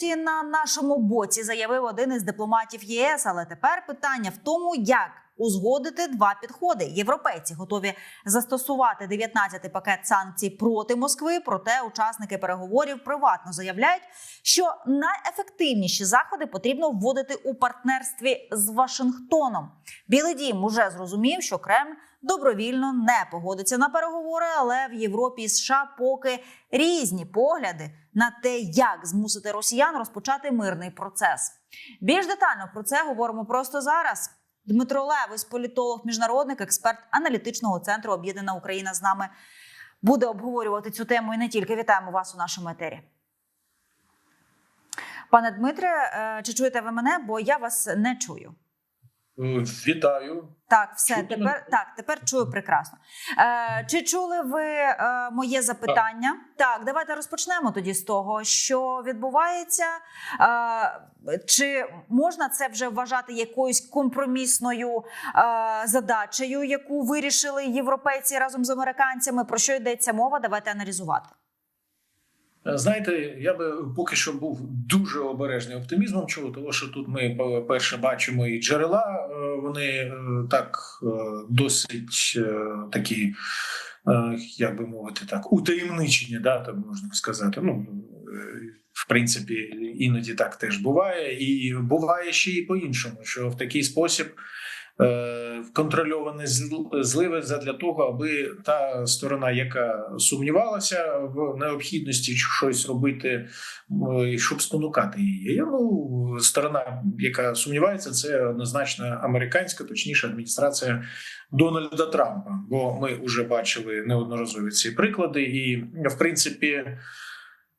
нарешті на нашому боці, заявив один із дипломатів ЄС. Але тепер питання в тому, як узгодити два підходи. Європейці готові застосувати 19-й пакет санкцій проти Москви. Проте учасники переговорів приватно заявляють, що найефективніші заходи потрібно вводити у партнерстві з Вашингтоном. Білий дім уже зрозумів, що Кремль добровільно не погодиться на переговори, але в Європі і США поки різні погляди на те, як змусити росіян розпочати мирний процес. Більш детально про це говоримо просто зараз. Дмитро Левось, політолог, міжнародник, експерт аналітичного центру Об'єднана Україна з нами буде обговорювати цю тему і не тільки. Вітаємо вас у нашому етері. Пане Дмитре, е, чи чуєте ви мене? Бо я вас не чую. Вітаю. Так, все Чути тепер мене? так, тепер чую прекрасно. Е, чи чули ви е, моє запитання? Так. давайте розпочнемо тоді з того, що відбувається. Е, чи можна це вже вважати якоюсь компромісною е, задачею, яку вирішили європейці разом з американцями? Про що йдеться мова? Давайте аналізувати. Е, Знаєте, я би поки що був дуже обережний оптимізмом. Чого того, що тут ми по- перше бачимо і джерела, е, вони е, так е, досить е, такі, е, як би мовити, так утаємничені, да, так можна сказати. Ну е, в принципі, іноді так теж буває, і буває ще і по-іншому, що в такий спосіб. Е, Контрольоване зл- зливи задля того, аби та сторона, яка сумнівалася в необхідності щось робити, щоб спонукати її. Ну сторона, яка сумнівається, це однозначно американська, точніше, адміністрація Дональда Трампа. Бо ми вже бачили неодноразові ці приклади, і в принципі,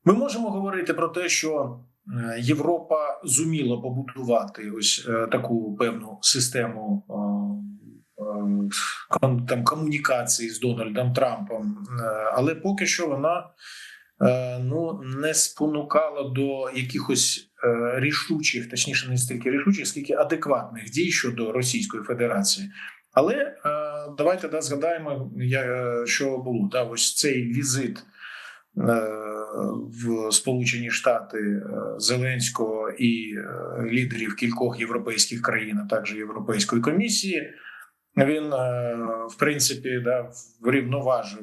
ми можемо говорити про те, що. Е, Європа зуміла побудувати ось е, таку певну систему е, там комунікації з Дональдом Трампом, але поки що вона ну не спонукала до якихось рішучих, точніше, не стільки рішучих, скільки адекватних дій щодо Російської Федерації. Але давайте да, згадаємо, що було да, ось цей візит. Е, В Сполучені Штати е, Зеленського і е, лідерів кількох європейських країн, а також Європейської комісії, він в принципі да, врівноважив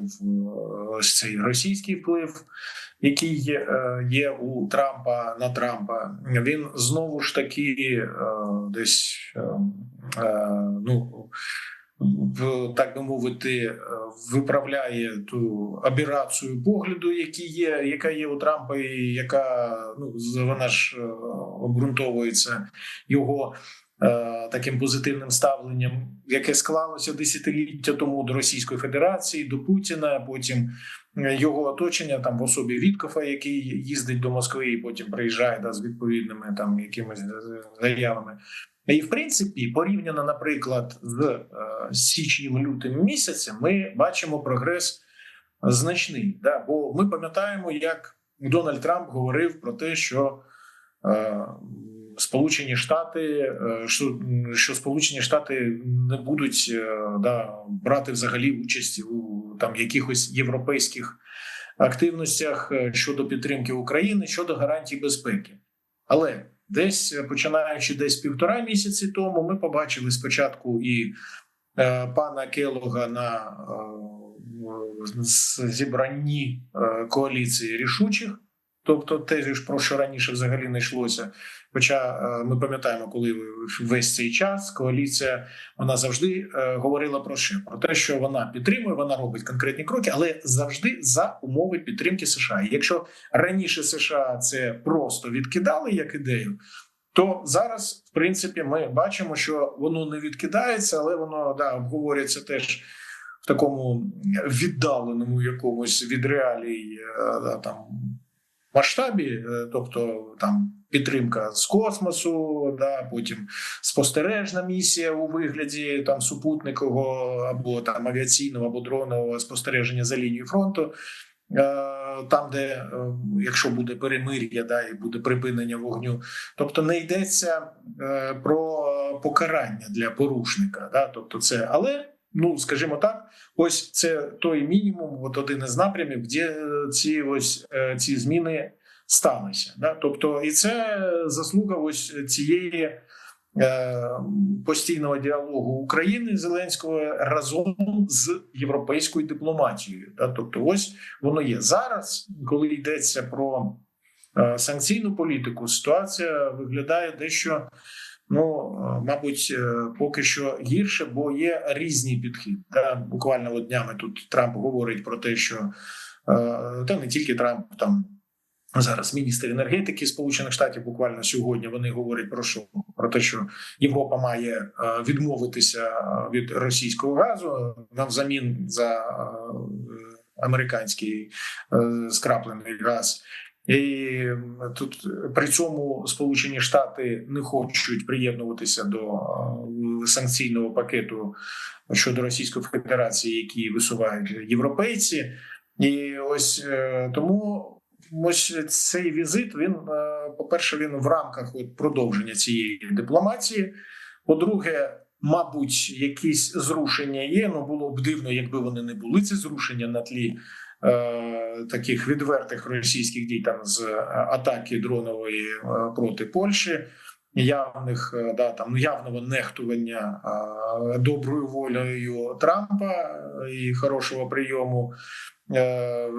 ось цей російський вплив, який є, у Трампа на Трампа. Він знову ж таки десь ну. Так би мовити, е, виправляє ту абірацію погляду, які є, яка є у Трампа, і яка ну вона ж е, обґрунтовується його е, таким позитивним ставленням, яке склалося десятиліття тому до Російської Федерації, до Путіна. Потім його оточення там в особі Віткофа, який їздить до Москви і потім приїжджає да, з відповідними там якимись заявами. І в принципі, порівняно, наприклад, з е, січнем-лютим місяцем, ми бачимо прогрес значний. Да? Бо ми пам'ятаємо, як Дональд Трамп говорив про те, що е, Сполучені Штати, е, що, що Сполучені Штати не будуть е, да, брати взагалі участь у там якихось європейських активностях щодо підтримки України, щодо гарантій безпеки. Але десь е, починаючи десь півтора місяці тому, ми побачили спочатку і е, пана Келога на е, зібранні е, коаліції рішучих, тобто те ж про що раніше взагалі не йшлося. Хоча е, ми пам'ятаємо, коли весь цей час коаліція вона завжди е, говорила про що? Про те, що вона підтримує, вона робить конкретні кроки, але завжди за умови підтримки США. І якщо раніше США це просто відкидали як ідею, то зараз, в принципі, ми бачимо, що воно не відкидається, але воно да, обговорюється теж в такому віддаленому якомусь від реалій е, там масштабі, тобто там підтримка з космосу, да, потім спостережна місія у вигляді там супутникового або там авіаційного або дронового спостереження за лінією фронту. Е, Там, де е, якщо буде перемир'я, да і буде припинення вогню, тобто не йдеться е, про покарання для порушника, да, тобто це, але ну скажімо так, ось це той мінімум, от один із напрямів, де ці ось ці зміни сталися. Да? Тобто, і це заслуга ось цієї. е, Постійного діалогу України Зеленського разом з європейською дипломатією. Да? Тобто, ось воно є зараз, коли йдеться про е, санкційну політику, ситуація виглядає дещо, ну е, мабуть, поки що гірше, бо є різні підхід. Буквально днями тут Трамп говорить про те, що та не тільки Трамп там. Зараз міністр енергетики Сполучених Штатів буквально сьогодні вони говорять про що про те, що Європа має е, відмовитися е, від російського газу навзамін за е, американський е, скраплений газ. І тут при цьому Сполучені Штати не хочуть приєднуватися до е, санкційного пакету щодо Російської Федерації, які висувають європейці, і ось е, тому. Ось цей візит. Він, е, по-перше, він в рамках продовження цієї дипломатії. По-друге, мабуть, якісь зрушення є. Ну було б дивно, якби вони не були ці зрушення на тлі е, таких відвертих російських дій там з е, атаки дронової е, проти Польщі. Явних да там явного нехтування е, доброю волею Трампа і хорошого прийому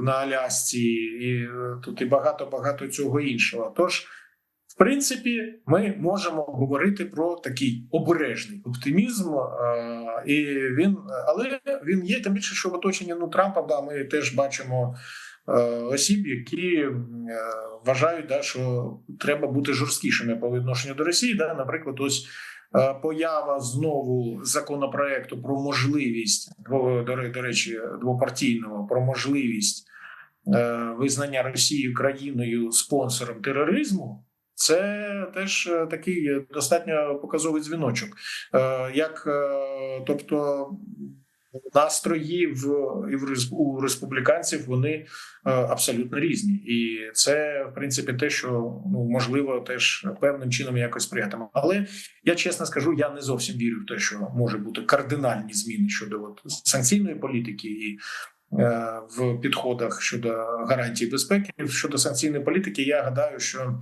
на Алясці, і е, тут і багато багато цього іншого. Тож, в принципі, ми можемо говорити про такий обережний оптимізм, е, і він, але він є тим більше, що в оточенні ну Трампа да, ми теж бачимо. е, Осіб, які е, вважають, да, що треба бути жорсткішими по відношенню до Росії. Да, Наприклад, ось е, поява знову законопроекту про можливість до, речі, двопартійного про можливість е, визнання Росії країною спонсором тероризму. Це теж е, такий е, достатньо показовий дзвіночок. Е, Як е, тобто настрої в і у республіканців вони е, абсолютно різні, і це в принципі те, що ну можливо теж певним чином якось сприятиме. Але я чесно скажу, я не зовсім вірю в те, що може бути кардинальні зміни щодо от, санкційної політики і е, в підходах щодо гарантій безпеки. Щодо санкційної політики, я гадаю, що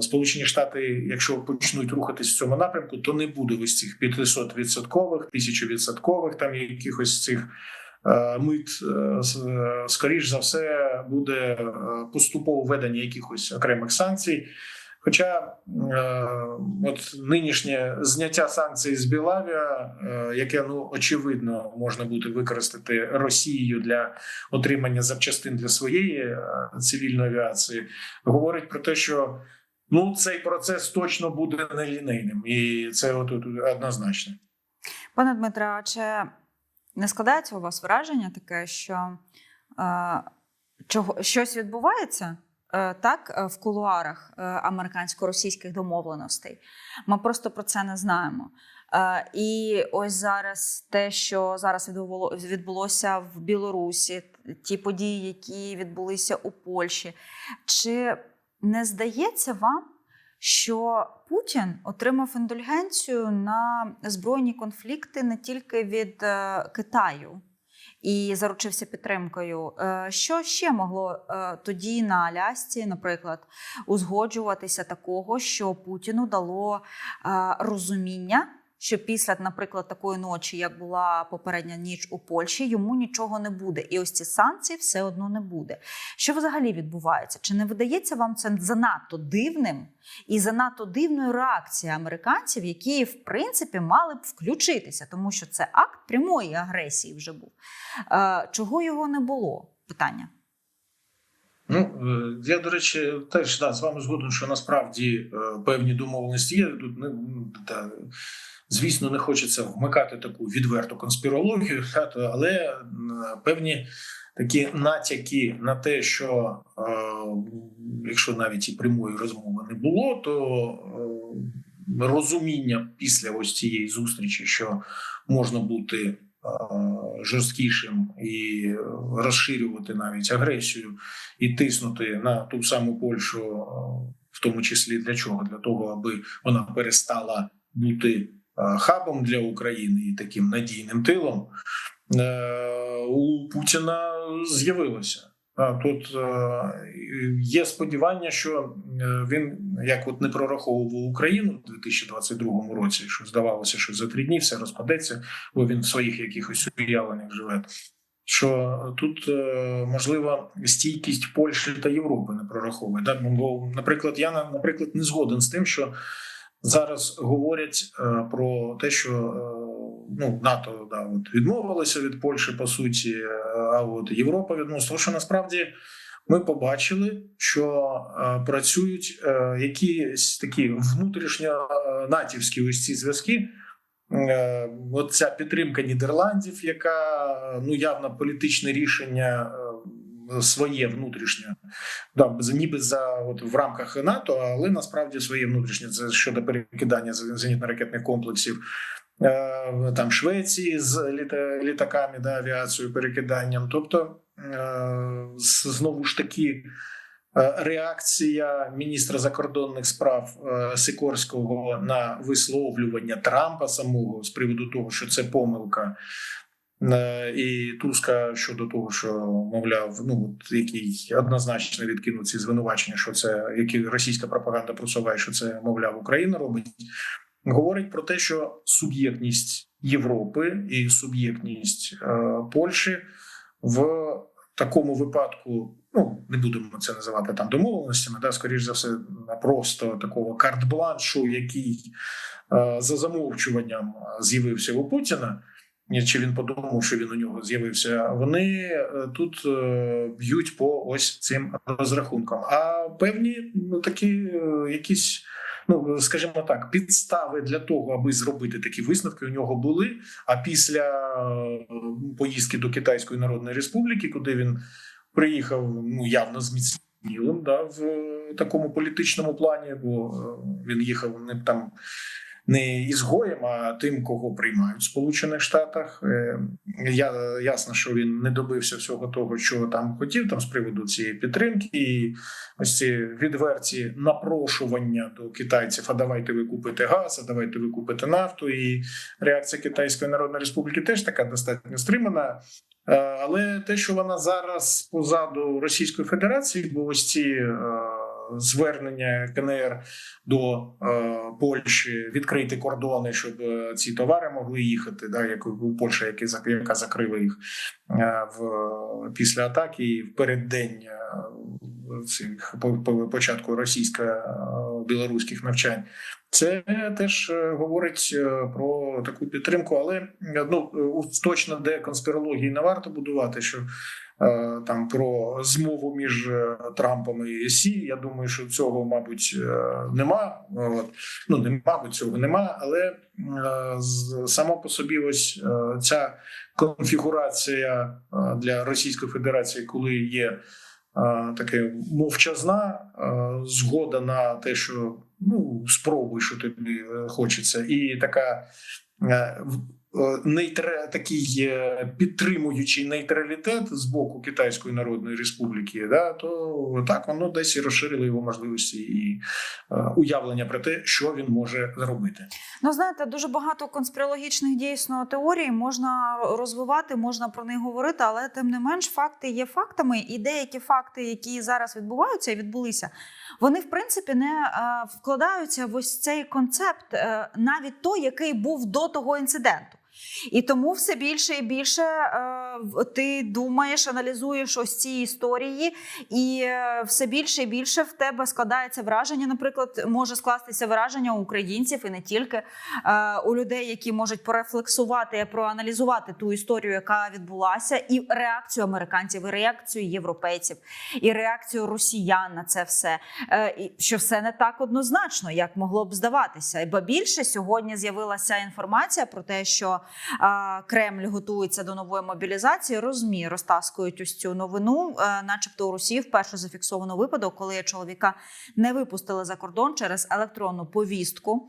Сполучені Штати, якщо почнуть рухатись в цьому напрямку, то не буде ось цих 500 відсоткових, 1000 відсоткових там якихось цих. е, Мит е, е, скоріш за все буде поступово введення якихось окремих санкцій. Хоча е, от нинішнє зняття санкцій з Білавія, е, яке ну очевидно можна буде використати Росією для отримання запчастин для своєї е, цивільної авіації, говорить про те, що ну цей процес точно буде нелінейним, і це от, от однозначно. Пане Дмитре, а чи не складається у вас враження таке, що е, чого, щось відбувається так е, в кулуарах е, американсько-російських домовленостей? Ми просто про це не знаємо. Е, і ось зараз те, що зараз відбулося в Білорусі, ті події, які відбулися у Польщі, чи не здається вам? що Путін отримав індульгенцію на збройні конфлікти не тільки від е, Китаю і заручився підтримкою. Е, що ще могло е, тоді на Алясці, наприклад, узгоджуватися такого, що Путіну дало е, розуміння? Що після, наприклад, такої ночі, як була попередня ніч у Польщі, йому нічого не буде, і ось ці санкції все одно не буде. Що взагалі відбувається? Чи не видається вам це занадто дивним і занадто дивною реакцією американців, які в принципі мали б включитися, тому що це акт прямої агресії вже був. Е, чого його не було? Питання. Ну е, я до речі, теж да, з вами згоден, що насправді е, певні домовленості є. Тут не ну, та, звісно, не хочеться вмикати таку відверту конспірологію, але певні такі натяки на те, що е, якщо навіть і прямої розмови не було, то е, розуміння після ось цієї зустрічі, що можна бути е, жорсткішим і розширювати навіть агресію і тиснути на ту саму Польщу, в тому числі для чого? Для того, аби вона перестала бути хабом для України і таким надійним тилом. Е, У Путіна з'явилося. Тут е, є сподівання, що е, він як от не прораховував Україну у 2022 році, що здавалося, що за три дні все розпадеться, бо він в своїх якихось уявленнях живе. Що тут е, можливо стійкість Польщі та Європи не прораховує. Да? Бо, наприклад, я на- наприклад не згоден з тим, що зараз говорять е, про те, що е, ну НАТО да, от відмовилося від Польщі по суті, е, а от Європа відмовилася. Що насправді ми побачили, що працюють якісь такі внутрішньо натівські ось ці зв'язки. Е, От ця підтримка Нідерландів, яка ну явно політичне рішення своє внутрішнє, да, ніби за от в рамках НАТО, але насправді своє внутрішнє це щодо перекидання зенітно-ракетних комплексів. Е, Там Швеції з літа, літаками, да, авіацією, перекиданням. Тобто, е, знову ж таки, е, реакція міністра закордонних справ Сикорського на висловлювання Трампа самого з приводу того, що це помилка. Е, І Туска щодо того, що мовляв, ну от який однозначно відкинув ці звинувачення, що це які російська пропаганда просуває, що це мовляв Україна робить, говорить про те, що суб'єктність Європи і суб'єктність е, Польщі в такому випадку, ну не будемо це називати там домовленостями, да, скоріш за все, просто такого карт-бланшу, який е, за замовчуванням з'явився у Путіна. Чи він подумав, що він у нього з'явився? Вони е, тут е, б'ють по ось цим розрахункам. А певні ну, такі е, якісь, ну скажімо так, підстави для того, аби зробити такі висновки, у нього були. А після поїздки до Китайської Народної Республіки, куди він приїхав, ну явно зміцнілим, да, в такому політичному плані, бо він їхав не там не ізгоєм, а тим, кого приймають в Сполучених Штатах. Е, Я ясно, що він не добився всього того, що там хотів, там з приводу цієї підтримки, і ось ці відверті напрошування до китайців: а давайте ви купите газ, а давайте ви купите нафту. І реакція Китайської Народної Республіки теж така достатньо стримана. Е, Але те, що вона зараз позаду Російської Федерації, бо ось ці е, звернення КНР до е, Польщі відкрити кордони, щоб е, ці товари могли їхати, да, як у Польща, які зак- яка закрила їх е, в після атаки в переддень цих по, по початку російсько-білоруських навчань. Це теж говорить про таку підтримку, але ну точно де конспірології не варто будувати, що там про змову між е, Трампом і Сі. Я думаю, що цього, мабуть, е, нема. От. Ну не мабуть, цього нема, але е, само по собі, ось е, ця конфігурація е, для Російської Федерації, коли є е, таке мовчазна е, згода на те, що ну спробуй, що тобі е, хочеться, і така. Е, Нейтре такий е, підтримуючий нейтралітет з боку Китайської Народної Республіки, да то так воно десь і розширило його можливості і е, уявлення про те, що він може зробити. Ну, знаєте, дуже багато конспірологічних дійсно теорій можна розвивати, можна про них говорити, але тим не менш факти є фактами, і деякі факти, які зараз відбуваються і відбулися, вони в принципі не вкладаються в ось цей концепт, навіть той, який був до того інциденту. І тому все більше і більше е, ти думаєш, аналізуєш ось ці історії, і е, все більше і більше в тебе складається враження. Наприклад, може скластися враження у українців і не тільки е, у людей, які можуть порефлексувати, проаналізувати ту історію, яка відбулася, і реакцію американців, і реакцію європейців, і реакцію росіян на це все. Е, і що все не так однозначно, як могло б здаватися. Бо більше сьогодні з'явилася інформація про те, що Кремль готується до нової мобілізації. Розмі розтаскують ось цю новину, е, начебто у Росії вперше зафіксовано випадок, коли чоловіка не випустили за кордон через електронну повістку.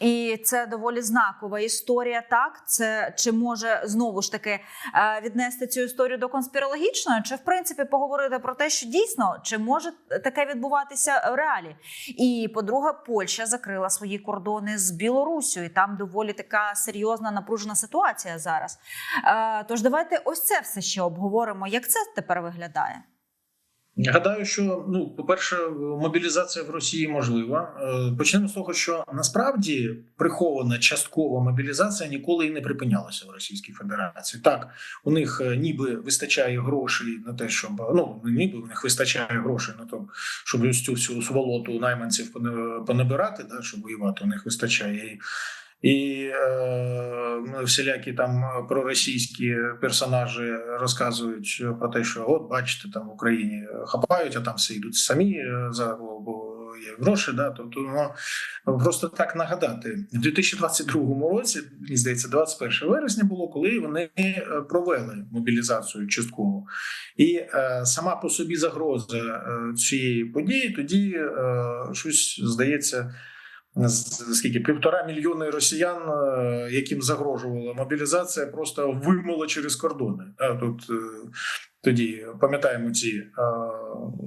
І це доволі знакова історія. Так, це чи може знову ж таки е, віднести цю історію до конспірологічної, чи в принципі поговорити про те, що дійсно чи може таке відбуватися в реалі? І по-друге, Польща закрила свої кордони з Білорусію. І Там доволі така серйозна напружена ситуація зараз. Е, Тож давайте ось це все ще обговоримо. Як це тепер виглядає? Гадаю, що ну, по-перше, мобілізація в Росії можлива. Е, Почнемо з того, що насправді прихована часткова мобілізація ніколи і не припинялася в Російській Федерації. Так, у них е, ніби вистачає грошей на те, щоб ну ніби у них вистачає грошей на те, щоб цю всю сволоту найманців понабирати, да, щоб воювати. У них вистачає. І е, всілякі там проросійські персонажі розказують про те, що от бачите, там в Україні хапають, а там все йдуть самі е, за бо є гроші. Да, тобто ну, просто так нагадати, в 2022 році, мені здається, 21 вересня було, коли вони е, провели мобілізацію частково, і е, сама по собі загроза е, цієї події тоді е, щось здається скільки півтора мільйони росіян, е, яким загрожувала мобілізація, просто вимило через кордони. Тут е, тоді пам'ятаємо ці е,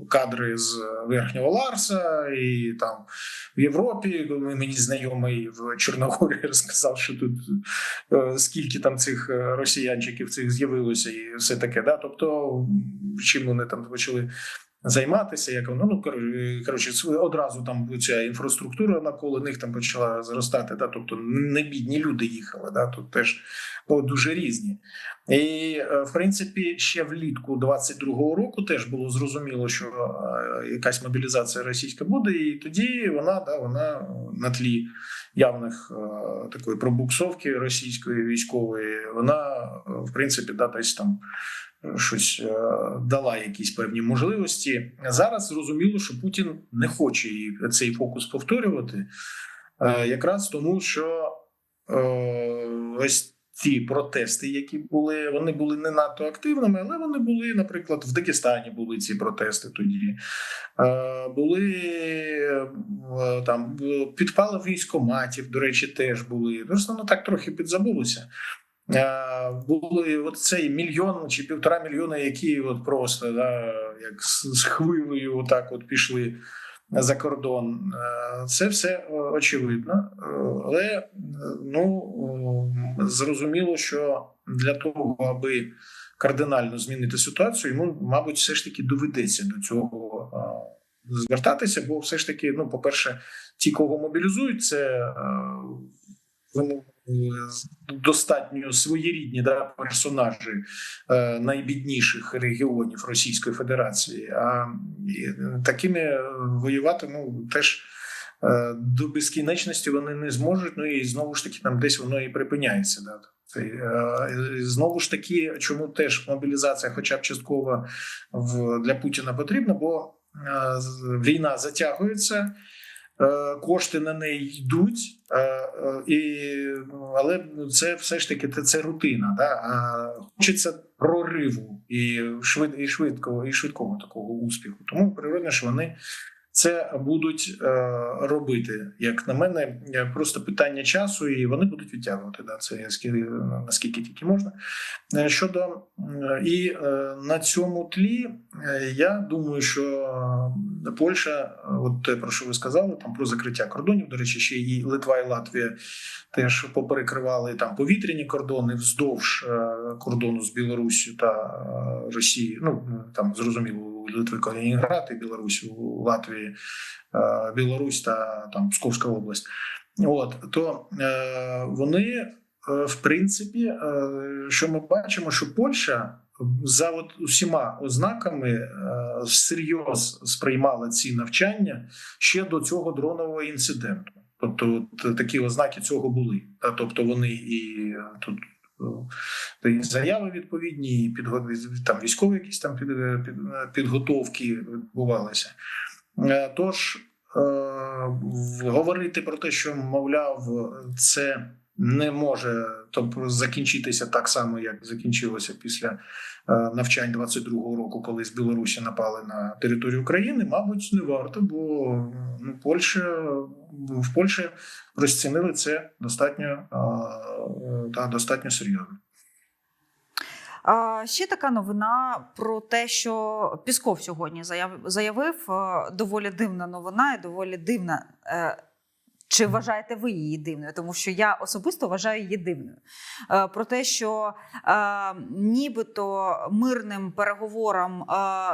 кадри з верхнього Ларса, і там в Європі мені знайомий в Чорногорії розказав, що тут скільки там цих росіянчиків цих з'явилося, і все таке. Да? Тобто, чим вони там почали займатися, як воно ну коротше, одразу там ця інфраструктура навколо них там почала зростати. Да? Тобто не бідні люди їхали. Да? Тут теж ну, дуже різні. І е, в принципі, ще влітку 22-го року теж було зрозуміло, що е, якась мобілізація російська буде, і тоді вона да вона на тлі явних е, такої пробуксовки російської військової, вона в принципі да десь там щось е, дала якісь певні можливості. Зараз зрозуміло, що Путін не хоче цей фокус повторювати, е, якраз тому, що е, ось ті протести, які були, вони були не надто активними, але вони були, наприклад, в Дагестані були ці протести тоді. Були там підпали військоматів, до речі, теж були. Просто ну так трохи підзабулося. Е, Були от цей мільйон чи півтора мільйона, які от просто да, як з хвилею, отак от пішли за кордон. Е, Це все е, очевидно, але ну зрозуміло, що для того, аби кардинально змінити ситуацію, йому, мабуть, все ж таки доведеться до цього звертатися, бо все ж таки, ну, по-перше, ті, кого мобілізують, це вони достатньо своєрідні да, персонажі е, найбідніших регіонів Російської Федерації. А е, такими е, воювати ну теж. е, До безкінечності вони не зможуть. Ну і знову ж таки, там десь воно і припиняється. Да. Знову ж таки, чому теж мобілізація, хоча б частково для Путіна потрібна, бо війна затягується, кошти на неї йдуть, е, е, і, але це все ж таки це рутина. Да? А хочеться прориву і швид, і швидкого, і швидкого такого успіху. Тому природно, що вони. Це будуть е, робити, як на мене, е, просто питання часу, і вони будуть відтягувати. Да, це наскільки, тільки можна. Е, Щодо і на цьому тлі, я думаю, що Польща, от те, про що ви сказали, там про закриття кордонів. До речі, ще і Литва і Латвія теж поперекривали там повітряні кордони вздовж кордону з Білоруссю та Росією. Ну там зрозуміло, Литви Калінінград і Білорусь, у Латвії е, Білорусь та там Псковська область. От то е, вони, е, в принципі, що ми бачимо, що Польща за от усіма ознаками всерйоз сприймала ці навчання ще до цього дронового інциденту. Тобто, от такі ознаки цього були. Тобто, вони і тут. Е, заяви відповідні, підго... там військові якісь там під, під, підготовки відбувалися. Е, Тож е, говорити про те, що мовляв, це не може тобто, закінчитися так само, як закінчилося після е, навчань 22-го року, коли з Білорусі напали на територію України, мабуть, не варто, бо ну, Польща в Польщі розцінили це достатньо е, та достатньо серйозно. Ще така новина про те, що Пісков сьогодні заяв- заявив е, доволі дивна новина і доволі дивна. Е, Чи вважаєте ви її дивною? Тому що я особисто вважаю її дивною. Е, Про те, що е, нібито мирним переговорам е,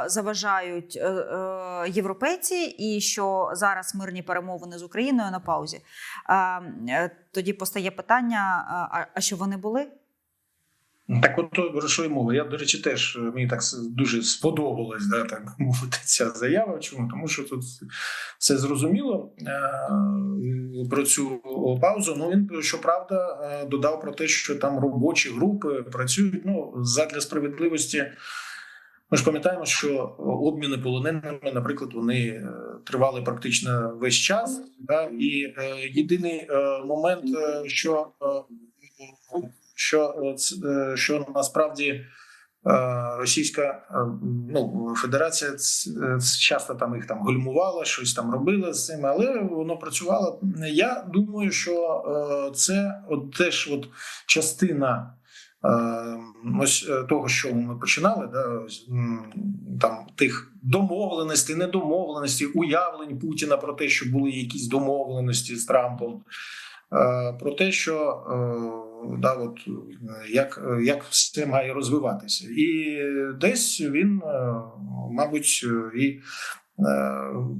заважають е, е, європейці, і що зараз мирні перемовини з Україною на паузі. Е, е, Тоді постає питання: а- а, а що вони були? Так, от що й мова. Я, до речі, теж е, мені так дуже сподобалась, да, так мовити, ця заява. Чому? Тому що тут все зрозуміло е, про цю паузу. Ну він щоправда е, додав про те, що там робочі групи працюють. Ну задля справедливості. Ми ж пам'ятаємо, що обміни полоненими, наприклад, вони е, тривали практично весь час. Да? І е, єдиний е, момент, е, що, е, що, е, е, що насправді е, Російська е, ну, Федерація е, часто там їх там гальмувала, щось там робила з цим, але воно працювало. Я думаю, що е, це от теж от частина. Е, Ось е, того, що ми починали, да, там тих домовленостей, недомовленостей, уявлень Путіна про те, що були якісь домовленості з Трампом, е, про те, що е, да, от, як, як все має розвиватися, і десь він, е, мабуть, і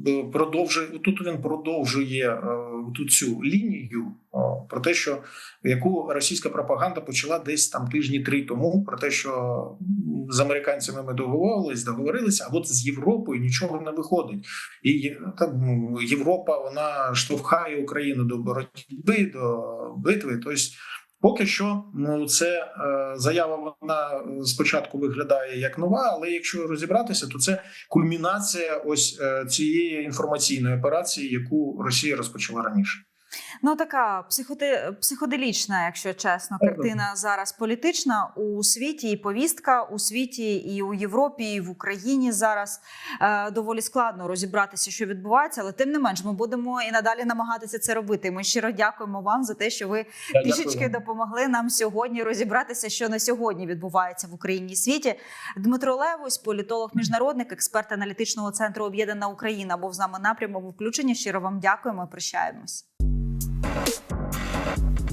е, продовжує тут. Він продовжує е, ту цю лінію про те, що яку російська пропаганда почала десь там тижні три тому, про те, що з американцями ми договорились, договорилися, а от з Європою нічого не виходить. І там Європа вона штовхає Україну до боротьби, до битви. Тобто, поки що, ну це е, заява вона спочатку виглядає як нова, але якщо розібратися, то це кульмінація ось е, цієї інформаційної операції, яку Росія розпочала раніше. Ну, така психоти... психоделічна, якщо чесно, картина зараз політична у світі і повістка у світі, і у Європі, і в Україні зараз е, доволі складно розібратися, що відбувається, але тим не менш, ми будемо і надалі намагатися це робити. Ми щиро дякуємо вам за те, що ви Я трішечки дякую. допомогли нам сьогодні розібратися, що на сьогодні відбувається в Україні і світі. Дмитро Левось, політолог, міжнародник, експерт аналітичного центру Об'єднана Україна, був з нами на прямому включенні. Щиро вам дякуємо. і Прощаємось. フフフ。